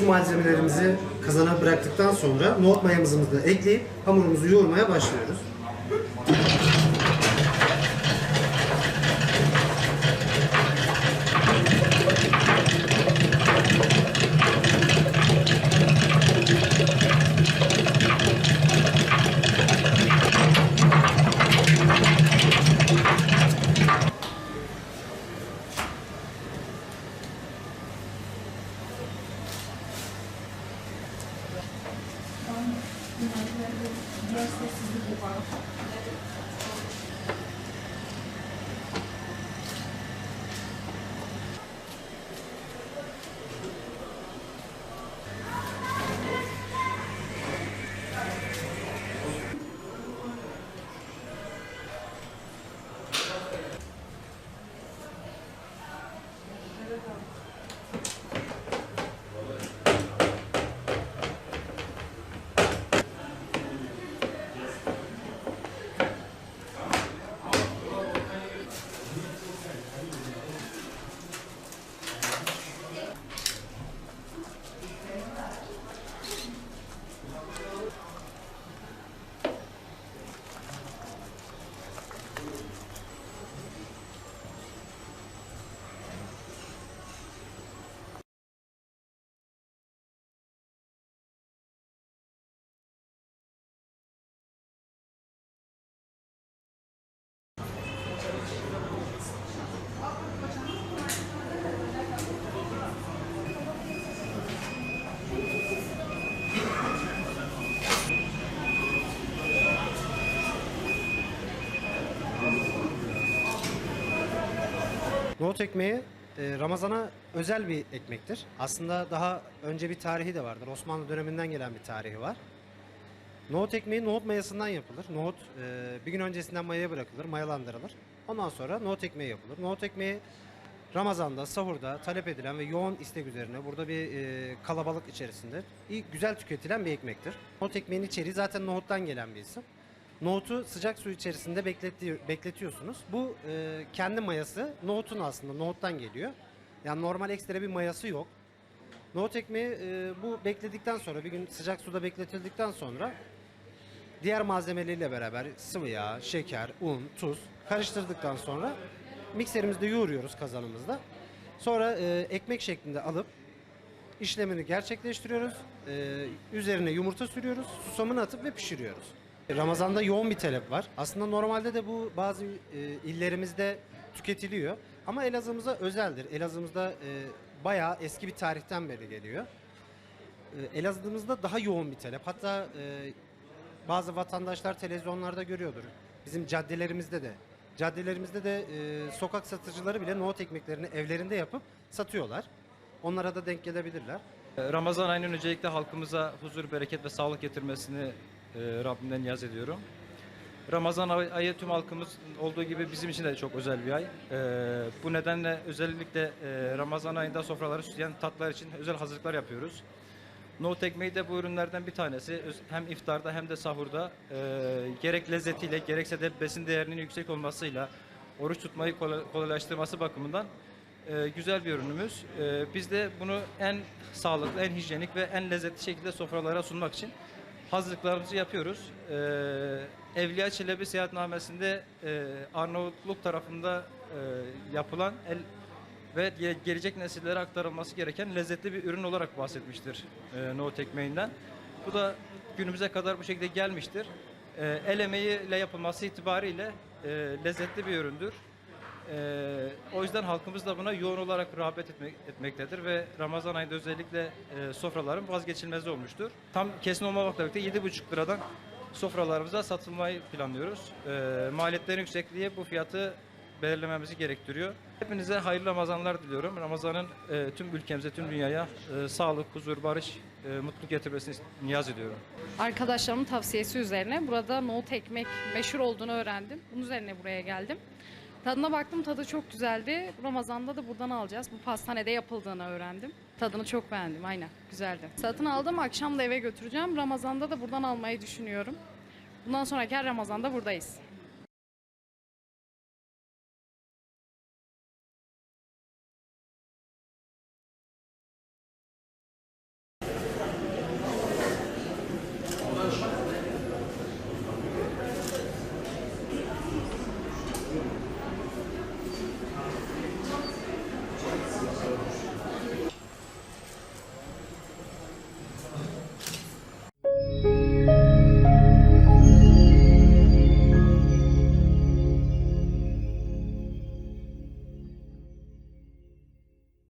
Bütün malzemelerimizi kazana bıraktıktan sonra nohut mayamızı da ekleyip hamurumuzu yoğurmaya başlıyoruz. And then. Nohut ekmeği e, Ramazan'a özel bir ekmektir. Aslında daha önce bir tarihi de vardır. Osmanlı döneminden gelen bir tarihi var. Nohut ekmeği nohut mayasından yapılır. Nohut e, bir gün öncesinden mayaya bırakılır, mayalandırılır. Ondan sonra nohut ekmeği yapılır. Nohut ekmeği Ramazan'da, sahurda talep edilen ve yoğun istek üzerine burada bir e, kalabalık içerisinde iyi, güzel tüketilen bir ekmektir. Nohut ekmeğinin içeriği zaten nohuttan gelen bir isim. Nohutu sıcak su içerisinde bekleti, bekletiyorsunuz. Bu e, kendi mayası nohutun aslında nohuttan geliyor. Yani normal ekstra bir mayası yok. Nohut ekmeği e, bu bekledikten sonra bir gün sıcak suda bekletildikten sonra diğer malzemeleriyle beraber sıvı yağ, şeker, un, tuz karıştırdıktan sonra mikserimizde yoğuruyoruz kazanımızda. Sonra e, ekmek şeklinde alıp işlemini gerçekleştiriyoruz. E, üzerine yumurta sürüyoruz, susamını atıp ve pişiriyoruz. Ramazan'da yoğun bir talep var. Aslında normalde de bu bazı e, illerimizde tüketiliyor. Ama Elazığ'ımıza özeldir. Elazığ'ımızda e, bayağı eski bir tarihten beri geliyor. E, Elazığ'ımızda daha yoğun bir talep. Hatta e, bazı vatandaşlar televizyonlarda görüyordur. Bizim caddelerimizde de. Caddelerimizde de e, sokak satıcıları bile nohut ekmeklerini evlerinde yapıp satıyorlar. Onlara da denk gelebilirler. Ramazan ayının öncelikle halkımıza huzur, bereket ve sağlık getirmesini e, Rabbimden niyaz ediyorum. Ramazan ay- ayı tüm halkımız olduğu gibi bizim için de çok özel bir ay. E, bu nedenle özellikle e, Ramazan ayında sofraları süsleyen tatlar için özel hazırlıklar yapıyoruz. Nohut ekmeği de bu ürünlerden bir tanesi. Hem iftarda hem de sahurda e, gerek lezzetiyle gerekse de besin değerinin yüksek olmasıyla oruç tutmayı kolay- kolaylaştırması bakımından e, güzel bir ürünümüz. Biz de bunu en sağlıklı, en hijyenik ve en lezzetli şekilde sofralara sunmak için hazırlıklarımızı yapıyoruz. E, Evliya Çelebi seyahatnamesinde e, Arnavutluk tarafında e, yapılan el ve ge- gelecek nesillere aktarılması gereken lezzetli bir ürün olarak bahsetmiştir e, nohut ekmeğinden. Bu da günümüze kadar bu şekilde gelmiştir. E, el emeğiyle yapılması itibariyle e, lezzetli bir üründür. E, o yüzden halkımız da buna yoğun olarak rağbet etmek, etmektedir ve Ramazan ayında özellikle e, sofraların vazgeçilmezi olmuştur. Tam kesin olmamakla birlikte 7,5 liradan sofralarımıza satılmayı planlıyoruz. E, maliyetlerin yüksekliği bu fiyatı belirlememizi gerektiriyor. Hepinize hayırlı Ramazanlar diliyorum. Ramazan'ın e, tüm ülkemize, tüm dünyaya e, sağlık, huzur, barış, e, mutluluk getirmesini niyaz ediyorum. Arkadaşlarımın tavsiyesi üzerine burada nohut ekmek meşhur olduğunu öğrendim. Bunun üzerine buraya geldim. Tadına baktım tadı çok güzeldi. Ramazan'da da buradan alacağız. Bu pastanede yapıldığını öğrendim. Tadını çok beğendim aynen güzeldi. Satın aldım akşam da eve götüreceğim. Ramazan'da da buradan almayı düşünüyorum. Bundan sonraki her Ramazan'da buradayız.